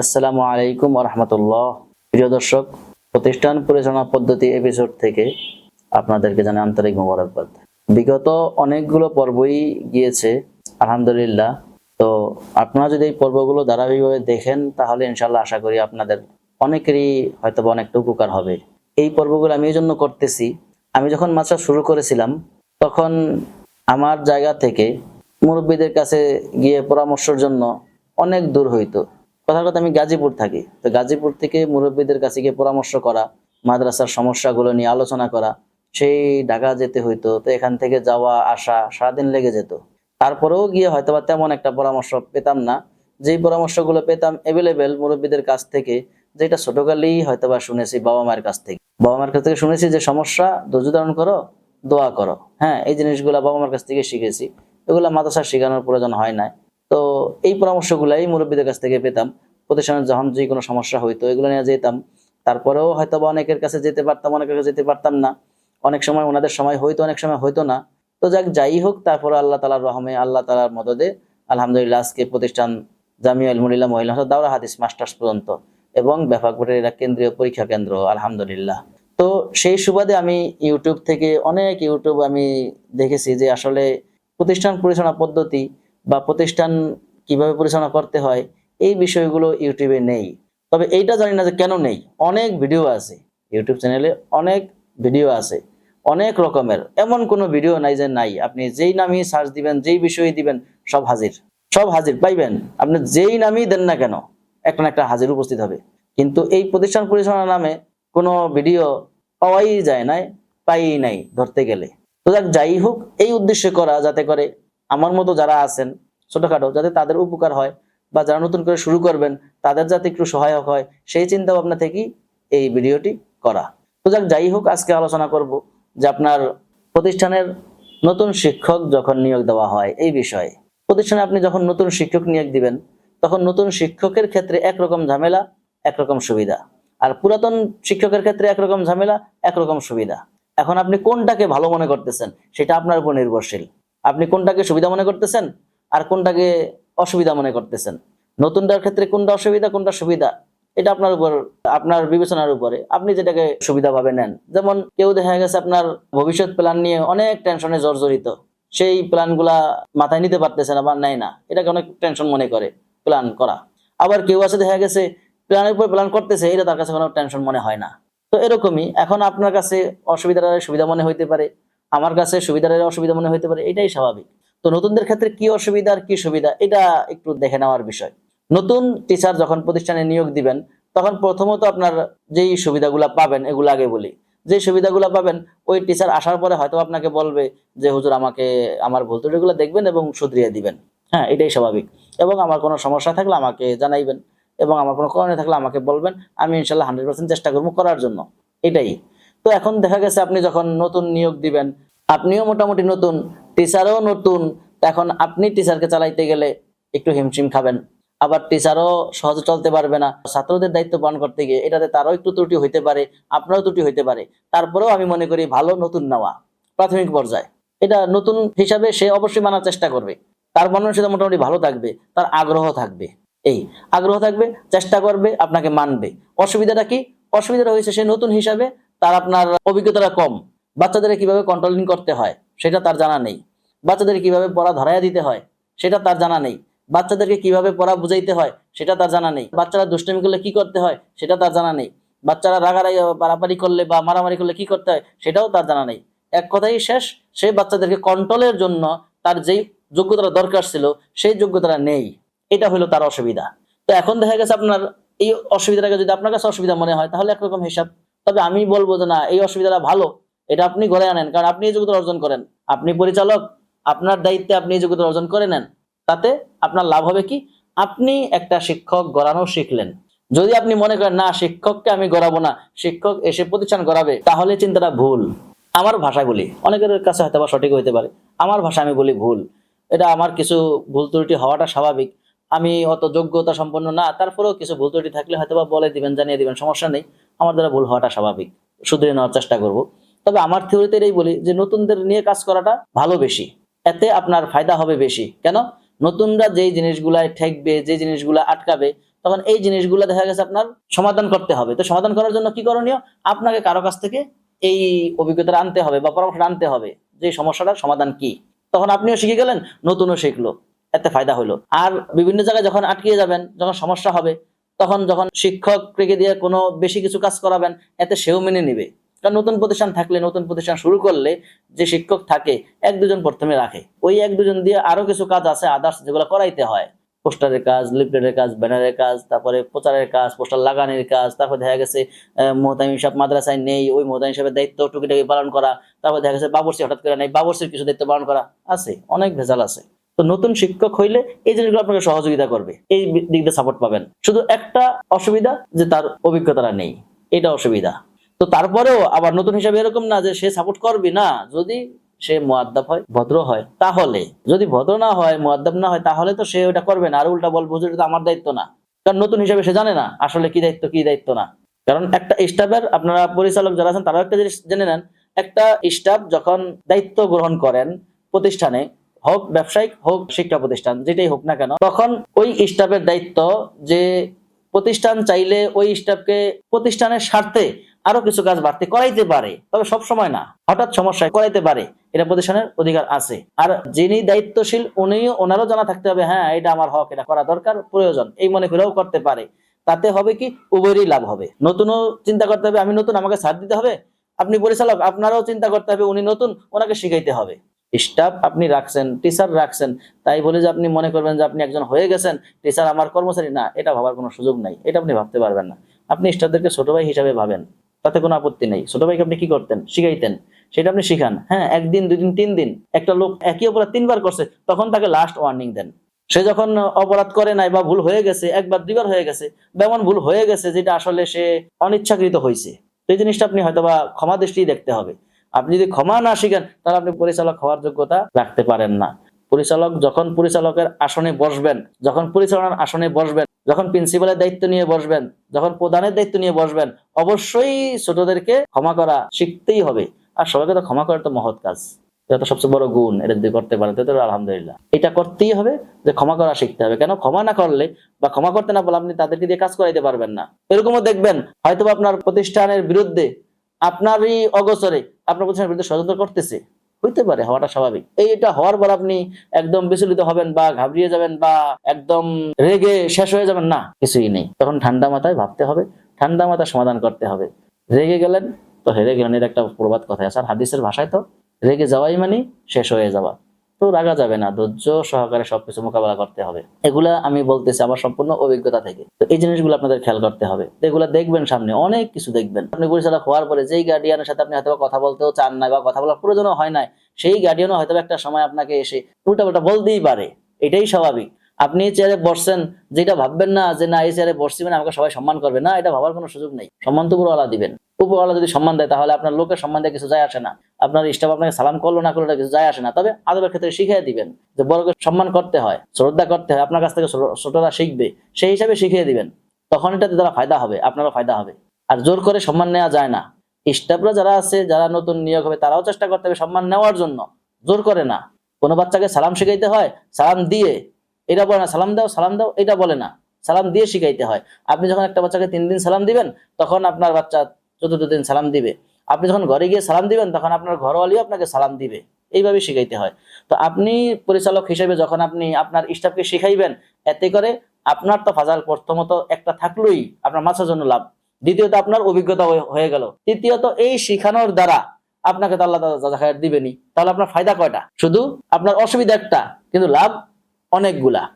আসসালামু আলাইকুম রহমতুল্লাহ প্রিয় দর্শক, প্রতিষ্ঠান পরিচালনা পদ্ধতি এপিসোড থেকে আপনাদেরকে জানাই আন্তরিক মোবারকবাদ। বিগত অনেকগুলো পর্বই গিয়েছে, আলহামদুলিল্লাহ। তো আপনারা যদি এই পর্বগুলো ধারাবাহিকভাবে দেখেন, তাহলে ইনশাল্লাহ আশা করি আপনাদের অনেকেরই হয়তো অনেকটা উপকার হবে। এই পর্বগুলো আমি এই জন্য করতেছি, আমি যখন মাত্রা শুরু করেছিলাম, তখন আমার জায়গা থেকে মুরব্বীদের কাছে গিয়ে পরামর্শের জন্য অনেক দূর হইতো। কথার কথা আমি গাজীপুর থাকি। তো গাজীপুর থেকে মুরব্বীদের কাছে গিয়ে পরামর্শ করা, মাদ্রাসার সমস্যাগুলো নিয়ে আলোচনা করা, সেই ঢাকা যেতে হইতো, তো এখান থেকে যাওয়া, আসা, সারাদিন লেগে যেত। তারপরেও গিয়ে হয়তোবা তেমন একটা পরামর্শ পেতাম না। যেই পরামর্শগুলো পেতাম অ্যাভেলেবেল মুরব্বীদের কাছ থেকে, যেটা ছোটকালেই হয়তো বা শুনেছি বাবা মায়ের কাছ থেকে। বাবা মায়ের কাছ থেকে শুনেছি যে, সমস্যা, ধৈর্য ধারণ করো, দোয়া করো। হ্যাঁ এই জিনিসগুলো বাবা মার কাছ থেকে শিখেছি। এগুলো মাদ্রাসা শেখানোর প্রয়োজন হয় না তো এই পরামর্শগুলাই মুরব্বীদের কাছ থেকে পেতাম। প্রতিষ্ঠানে যখন যে কোনো সমস্যা হইতো, এগুলো নিয়ে যেতাম। তারপরেও হয়তো বা অনেকের কাছে যেতে পারতাম, অনেকের কাছে যেতে পারতাম না। অনেক সময় ওনাদের সময় হইতো, অনেক সময় হইতো না। তো যাক, যাই হোক, তারপরে আল্লাহ তালার রহমে, আল্লাহ তালার মদদে আলহামদুলিল্লাহ আজকে প্রতিষ্ঠান জামিয়া আলমুলিল্লাহ মহিলা দাওরা হাদিস মাস্টার্স পর্যন্ত এবং ব্যাপক বোর্ডের এরা কেন্দ্রীয় পরীক্ষা কেন্দ্র, আলহামদুলিল্লাহ। তো সেই সুবাদে আমি ইউটিউব থেকে অনেক ইউটিউব আমি দেখেছি যে আসলে প্রতিষ্ঠান পরিচালনা পদ্ধতি বা প্রতিষ্ঠান কীভাবে পরিচালনা করতে হয়, এই বিষয়গুলো ইউটিউবে নেই। তবে এইটা জানি না যে কেন নেই। অনেক ভিডিও আছে, ইউটিউব চ্যানেলে অনেক ভিডিও আছে, অনেক রকমের। এমন কোনো ভিডিও নাই যে নাই। আপনি যেই নামই সার্চ দিবেন, যেই বিষয়ে দিবেন, সব হাজির। সব হাজির। পাইবেন। আপনি যেই নামই দেন না কেন একটা না একটা হাজির উপস্থিত হবে। কিন্তু এই প্রতিষ্ঠান পরিচালনা নামে কোনো ভিডিও পাওয়াই যায় নাই পাই নাই ধরতে গেলে। তো যাই হোক, এই উদ্দেশ্যে করা, যাতে করে আমার মতো যারা আছেন, ছোটখাটো, যাতে তাদের উপকার হয় বা যারা নতুন করে শুরু করবেন, তাদের যাতে একটু সহায়ক হয়, সেই চিন্তা ভাবনা থেকেই এই ভিডিওটি করা। তো যাক, যাই হোক, আজকে আলোচনা করব যে আপনার প্রতিষ্ঠানের নতুন শিক্ষক যখন নিয়োগ দেওয়া হয়, এই বিষয়ে। প্রতিষ্ঠানে আপনি যখন নতুন শিক্ষক নিয়োগ দিবেন, তখন নতুন শিক্ষকের ক্ষেত্রে একরকম ঝামেলা, একরকম সুবিধা। আর পুরাতন শিক্ষকের ক্ষেত্রে একরকম ঝামেলা, একরকম সুবিধা। এখন আপনি কোনটাকে ভালো মনে করতেছেন, সেটা আপনার উপর নির্ভরশীল। আপনি কোনটাকে সুবিধা মনে করতেছেন আর কোনটাকে অসুবিধা মনে করতেছেন? নতুনটার ক্ষেত্রে কোনটা অসুবিধা, কোনটা সুবিধা? এটা আপনার উপর, আপনার বিবেচনার উপরে। আপনি যেটাকে সুবিধা ভাবে নেন। যেমন কেউ দেখা গেছে আপনার ভবিষ্যৎ প্ল্যান নিয়ে অনেক টেনশনে জর্জরিত। সেই প্ল্যানগুলা মাথায় নিতে পারতেছে না বা নেয় না। এটাকে অনেক টেনশন মনে করে প্ল্যান করা। আবার কেউ আছে দেখা গেছে প্ল্যানের উপর প্ল্যান করতেছে, এটা তার কাছে কোনো টেনশন মনে হয় না। তো এরকমই। এখন আপনার কাছে অসুবিধার সুবিধা মনে হইতে পারে। আমার কাছে সুবিধার অসুবিধা মনে হইতে পারে, এটাই স্বাভাবিক। তো নতুনদের ক্ষেত্রে কি অসুবিধা আর কি সুবিধা, এটা একটু দেখে নেওয়ার বিষয়। নতুন টিচার যখন প্রতিষ্ঠানে নিয়োগ দিবেন, তখন প্রথমত আপনার যেই সুবিধাগুলো পাবেন, এগুলো আগে বলি। যে সুবিধাগুলো পাবেন, ওই টিচার আসার পরে হয়তো আপনাকে বলবে যে, হুজুর, আমাকে আমার ভুল ত্রুটিগুলো দেখবেন এবং শুধরিয়ে দিবেন। হ্যাঁ এটাই স্বাভাবিক। এবং আমার কোনো সমস্যা থাকলে আমাকে জানাইবেন এবং আমার কোনো করণীয় থাকলে আমাকে বলবেন, আমি ইনশাল্লাহ হান্ড্রেড পার্সেন্ট চেষ্টা করব করার জন্য। এটাই। তো এখন দেখা গেছে আপনি যখন নতুন নিয়োগ দিবেন, আপনিও মোটামুটি নতুন টিচারও নতুন, এখন আপনি টিচারকে চালাইতে গেলে একটু হিমশিম খাবেন। আবার টিচারও সহজে চলতে পারবে না। ছাত্রদের দায়িত্ব পালন করতে গিয়ে এটাতে তারও একটু ত্রুটি হইতে পারে, আপনারও ত্রুটি হইতে পারে। তারপরেও আমি মনে করি ভালো নতুন নেওয়া, প্রাথমিক পর্যায়ে। এটা নতুন হিসাবে সে অবশ্যই মানার চেষ্টা করবে। তার মননশীলতা মোটামুটি ভালো থাকবে, তার আগ্রহ থাকবে। এই, আগ্রহ থাকবে, চেষ্টা করবে, আপনাকে মানবে। অসুবিধাটা কি? অসুবিধাটা হয়েছে সে নতুন হিসাবে তার আপনার অভিজ্ঞতাটা কম। বাচ্চাদের কীভাবে কন্ট্রোলিং করতে হয়, সেটা তার জানা নেই। বাচ্চাদের কীভাবে পড়া ধরাইয়া দিতে হয়, সেটা তার জানা নেই। বাচ্চাদেরকে কীভাবে পড়া বুঝাইতে হয়, সেটা তার জানা নেই। বাচ্চারা দুষ্টমি করলে কি করতে হয়, সেটা তার জানা নেই। বাচ্চারা রাগারাগি পারাপারি করলে বা মারামারি করলে কি করতে হয়, সেটাও তার জানা নেই। এক কথাই শেষ, সে বাচ্চাদেরকে কন্ট্রোলের জন্য তার যেই যোগ্যতাটা দরকার ছিল, সেই যোগ্যতাটা নেই। এটা হলো তার অসুবিধা। তো এখন দেখা গেছে আপনার এই অসুবিধাটাকে যদি আপনার কাছে অসুবিধা মনে হয়, তাহলে একরকম হিসাব তবে আমি বলব যে না, এই অসুবিধাটা ভালো। এটা আপনি ঘরে আনেন, কারণ আপনি এই যোগ্যতা অর্জন করেন। আপনি পরিচালক, আপনার দায়িত্বে আপনি এই যোগ্যতা অর্জন করে নেন। তাতে আপনার লাভ হবে কি? আপনি একটা শিক্ষক গড়ানো শিখলেন। যদি আপনি মনে করেন, না, শিক্ষককে আমি গড়াবো না, শিক্ষক এসে প্রতিষ্ঠান গড়াবে তাহলে চিন্তাটা ভুল। আমার বলি, অনেকের কাছে হয়তো বা সঠিক হইতে পারে। আমার ভাষা আমি বলি ভুল। এটা আমার কিছু ভুল ত্রুটি হওয়াটা স্বাভাবিক। আমি অত যোগ্যতা সম্পন্ন না, তারপরেও কিছু ভুল ত্রুটি থাকলে হয়তো বা বলে দিবেন, জানিয়ে দিবেন, সমস্যা নেই। আমার দ্বারা ভুল হওয়াটা স্বাভাবিক। শুধরে নেওয়ার চেষ্টা করব। তবে আমার থিওরিতে এটাই বলি যে নতুনদের নিয়ে কাজ করাটা ভালো বেশি। এতে আপনার ফায়দা হবে বেশি। কেন? নতুনরা যেই জিনিসগুলায় ঠেকবে যে জিনিসগুলা আটকাবে, তখন এই জিনিসগুলো দেখা গেছে আপনার সমাধান করতে হবে। তো সমাধান করার জন্য কি করণীয়? আপনাকে কারও কাছ থেকে এই অভিজ্ঞতা আনতে হবে বা পরামর্শ আনতে হবে যে সমস্যাটার সমাধান কি। তখন আপনিও শিখে গেলেন, নতুনও শিখলো। এতে ফায়দা হলো। আর বিভিন্ন জায়গায় যখন আটকিয়ে যাবেন, যখন সমস্যা হবে তখন যখন শিক্ষক রেখে দিয়ে কোনো বেশি কিছু কাজ করাবেন, এতে সেও মেনে নিবে। কারণ নতুন প্রতিষ্ঠান থাকলে, নতুন প্রতিষ্ঠান শুরু করলে যে শিক্ষক থাকে, এক দুজন প্রথমে রাখে। ওই এক দুজন দিয়ে আরও কিছু কাজ আছে আদার্স যেগুলো করাইতে হয়। পোস্টারের কাজ, লিফলেটের কাজ, ব্যানারের কাজ, তারপরে প্রচারের কাজ, পোস্টার লাগানোর কাজ, তারপর দেখা গেছে মোহতাম হিসাব মাদ্রাসায় নেই, ওই মোহতাম হিসাবের দায়িত্ব টুকিটাকি পালন করা, তারপর দেখা গেছে বাবরসি হঠাৎ করে নেই, বাবরসির কিছু দায়িত্ব পালন করা, আছে, অনেক ভেজাল আছে। তো নতুন শিক্ষক হইলে এই জিনিসগুলো আপনাকে সহযোগিতা করবে। এই দিক দিয়ে সাপোর্ট পাবেন। শুধু একটা অসুবিধা যে তার অভিজ্ঞতাটা নেই। এটা অসুবিধা। তো তারপরেও আবার নতুন হিসাবে এরকম না যে সে সাপোর্ট করবে না। যদি সে মোয়াদ্দাব হয়, ভদ্র হয়, তাহলে। যদি ভদ্র না হয় মোয়াদ্দাব না হয়, তাহলে তো সে ওটা করবে না। আর উল্টা বলব যে এটা আমার দায়িত্ব না। কারণ নতুন হিসাবে সে জানে না আসলে কি দায়িত্ব কি দায়িত্ব না। কারণ একটা স্টাফের আপনারা পরিচালক যারা আছেন, তারাও একটা জিনিস জেনে নেন। একটা স্টাফ যখন দায়িত্ব গ্রহণ করেন প্রতিষ্ঠানে হোক ব্যবসায়িক হোক শিক্ষা প্রতিষ্ঠান, যেটাই হোক না কেন, তখন ওই স্টাফের দায়িত্ব যে প্রতিষ্ঠান চাইলে ওই স্টাফকে প্রতিষ্ঠানের স্বার্থে আরও কিছু কাজ বাড়তে করাইতে পারে। তবে সব সময় না, হঠাৎ সমস্যায় করাইতে পারে, এটা প্রতিষ্ঠানের অধিকার আছে। আর যিনি দায়িত্বশীল, উনিও ওনারও জানা থাকতে হবে হ্যাঁ এটা আমার হক, এটা করা দরকার, প্রয়োজন, এই মনে করেও করতে পারে। তাতে হবে কি? উভয়েরই লাভ হবে। নতুনও চিন্তা করতে হবে, আমি নতুন, আমাকে ছাড় দিতে হবে। আপনি পরিচালক, আপনারও চিন্তা করতে হবে, উনি নতুন, ওনাকে শিখাইতে হবে। স্টাফ আপনি রাখছেন টিচার রাখছেন, তাই বলে যে আপনি মনে করবেন যে আপনি একজন হয়ে গেছেন টিচার আমার কর্মচারী, না, এটা ভাবার কোনো সুযোগ নাই, এটা আপনি ভাবতে পারবেন না। আপনি স্টাফদেরকে ছোট ভাই হিসাবে ভাবেন, তাতে কোনো আপত্তি নেই। ছোট ভাইকে আপনি কি করতেন? শিখাইতেন। সেটা আপনি শিখান। হ্যাঁ একদিন দুই দিন তিন দিন, একটা লোক একই অপরাধ তিনবার করছে, তখন তাকে লাস্ট ওয়ার্নিং দেন। সে যখন অপরাধ করে নাই বা ভুল হয়ে গেছে, একবার, দুইবার হয়ে গেছে বা ভুল হয়ে গেছে যেটা আসলে সে অনিচ্ছাকৃত হয়েছে এই জিনিসটা আপনি হয়তো বা ক্ষমা দৃষ্টি দেখতে হবে। আপনি যদি ক্ষমা না শিখেন, তাহলে আপনি পরিচালক হওয়ার যোগ্যতা রাখতে পারেন না। পরিচালক যখন পরিচালকের আসনে বসবেন, যখন পরিচালনার আসনে বসবেন, যখন প্রিন্সিপালের দায়িত্ব নিয়ে বসবেন, যখন প্রধানের দায়িত্ব নিয়ে বসবেন, অবশ্যই ছোটদেরকে ক্ষমা করা শিখতেই হবে। আর সবাইকে তো ক্ষমা করা তো মহৎ কাজ। এটা তো সবচেয়ে বড় গুণ, এটা যদি করতে পারে তো আলহামদুলিল্লাহ। এটা করতেই হবে যে ক্ষমা করা শিখতে হবে। কেন? ক্ষমা না করলে বা ক্ষমা করতে না বলে আপনি তাদেরকে দিয়ে কাজ করাইতে পারবেন না। এরকমও দেখবেন হয়তো আপনার প্রতিষ্ঠানের বিরুদ্ধে আপনারই অগোচরে আপনার প্রতিষ্ঠানের বিরুদ্ধে ষড়যন্ত্র করতেছে। হইতে পারে, হওয়াটা স্বাভাবিক। এই এটা হওয়ার পর আপনি একদম বিচলিত হবেন বা ঘাবড়িয়ে যাবেন বা একদম রেগে শেষ হয়ে যাবেন, না, কিছুই নেই। তখন ঠান্ডা মাথায় ভাবতে হবে, ঠান্ডা মাথায় সমাধান করতে হবে। রেগে গেলেন, তো হেরে গেলেন, এর একটা প্রবাদ কথা আছে। আর হাদিসের ভাষায় তো, রেগে যাওয়াই মানে শেষ হয়ে যাওয়া। তো রাগা যাবে না। ধৈর্য সহকারে সবকিছু মোকাবেলা করতে হবে। এগুলা আমি বলতেছি আমার সম্পূর্ণ অভিজ্ঞতা থেকে। তো এই জিনিসগুলো আপনাদের খেয়াল করতে হবে। এগুলা দেখবেন সামনে, অনেক কিছু দেখবেন। আপনি পরিচালক হওয়ার পরে যেই গার্ডিয়ানের সাথে আপনি হয়তো কথা বলতেও চান না বা কথা বলার প্রয়োজনও হয় না সেই গার্ডিয়ানও হয়তো একটা সময় আপনাকে এসে উল্টাপাল্টা বলতেই পারে। এটাই স্বাভাবিক। আপনি চেয়ারে বসছেন, যেটা ভাববেন না যে না, এই চেয়ারে বসছি মানে আমাকে সবাই সম্মান করবে। না, এটা ভাবার কোনো সুযোগ নেই। সম্মান তো উপরওয়ালা দিবেন। উপরওয়ালা যদি সম্মান দেয়, তাহলে আপনার লোকের সম্মান দিয়ে কিছু যায় আসে না। আপনার স্টাফ আপনাকে সালাম করল, না করল কিছু যায় আসে না। তবে আদবের ক্ষেত্রে শিখিয়ে দিবেন যে বড়কে সম্মান করতে হয়, শ্রদ্ধা করতে হয়, আপনার কাছ থেকে ছোট- ছোটরা শিখবে, সেই হিসাবে শিখিয়ে দিবেন। তখন এটাতে তারা ফায়দা হবে, আপনারও ফায়দা হবে। আর জোর করে সম্মান নেওয়া যায় না। স্টাফরা যারা আছে, যারা নতুন নিয়োগ হবে, তারাও চেষ্টা করতে হবে সম্মান নেওয়ার জন্য। জোর করে না। কোনো বাচ্চাকে সালাম শিখাইতে হয়, সালাম দিয়ে, এটা বলে না, সালাম দাও সালাম দাও, এটা বলে না। সালাম দিয়ে শিখাইতে হয়। আপনি যখন একটা বাচ্চাকে তিন দিন সালাম দিবেন, তখন আপনার বাচ্চা চতুর্থ দিন সালাম দিবে। আপনি যখন ঘরে গিয়ে সালাম দিবেন, তখন আপনার ঘরওয়ালিও আপনাকে সালাম দিবে। এইভাবে শিখাইতে হয়। তো আপনি পরিচালক হিসেবে যখন আপনি আপনার স্টাফকে শিখাইবেন, এতে করে আপনার তো ফাজাল প্রথমত একটা থাকলোই, আপনার মাছের জন্য লাভ। দ্বিতীয়ত আপনার অভিজ্ঞতা হয়ে- গেল। তৃতীয়ত এই শিখানোর দ্বারা আপনাকে তো আল্লাহ দিবেনি তাহলে আপনার ফায়দা কয়টা? শুধু আপনার অসুবিধা একটা, কিন্তু লাভ অনেকগুলা।